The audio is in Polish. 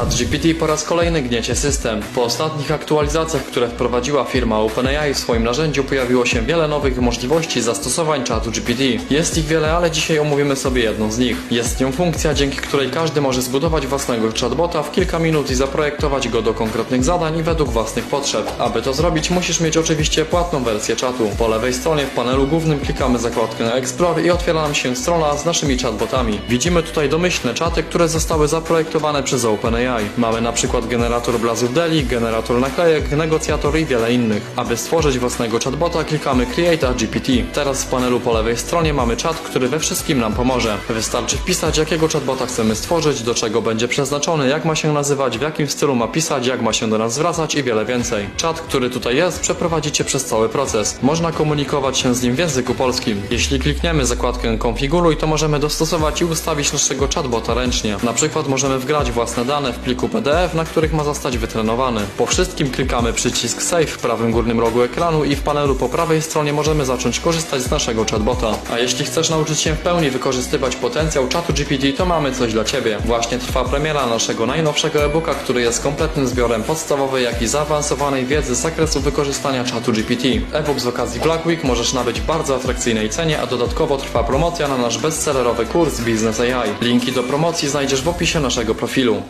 ChatGPT po raz kolejny gniecie system. Po ostatnich aktualizacjach, które wprowadziła firma OpenAI w swoim narzędziu, pojawiło się wiele nowych możliwości zastosowań ChatGPT. Jest ich wiele, ale dzisiaj omówimy sobie jedną z nich. Jest nią funkcja, dzięki której każdy może zbudować własnego chatbota w kilka minut i zaprojektować go do konkretnych zadań i według własnych potrzeb. Aby to zrobić, musisz mieć oczywiście płatną wersję czatu. Po lewej stronie w panelu głównym klikamy zakładkę na Explore i otwiera nam się strona z naszymi chatbotami. Widzimy tutaj domyślne czaty, które zostały zaprojektowane przez OpenAI. Mamy na przykład generator obrazów Deli, generator naklejek, negocjator i wiele innych. Aby stworzyć własnego chatbota, klikamy Create a GPT. Teraz w panelu po lewej stronie mamy czat, który we wszystkim nam pomoże. Wystarczy wpisać, jakiego chatbota chcemy stworzyć, do czego będzie przeznaczony, jak ma się nazywać, w jakim stylu ma pisać, jak ma się do nas zwracać i wiele więcej. Czat, który tutaj jest, przeprowadzi Cię przez cały proces. Można komunikować się z nim w języku polskim. Jeśli klikniemy zakładkę Konfiguruj, to możemy dostosować i ustawić naszego chatbota ręcznie. Na przykład możemy wgrać własne dane pliku PDF, na których ma zostać wytrenowany. Po wszystkim klikamy przycisk Save w prawym górnym rogu ekranu i w panelu po prawej stronie możemy zacząć korzystać z naszego chatbota. A jeśli chcesz nauczyć się w pełni wykorzystywać potencjał czatu GPT, to mamy coś dla Ciebie. Właśnie trwa premiera naszego najnowszego e-booka, który jest kompletnym zbiorem podstawowej, jak i zaawansowanej wiedzy z zakresu wykorzystania czatu GPT. E-book z okazji Black Week możesz nabyć w bardzo atrakcyjnej cenie, a dodatkowo trwa promocja na nasz bestsellerowy kurs Business AI. Linki do promocji znajdziesz w opisie naszego profilu.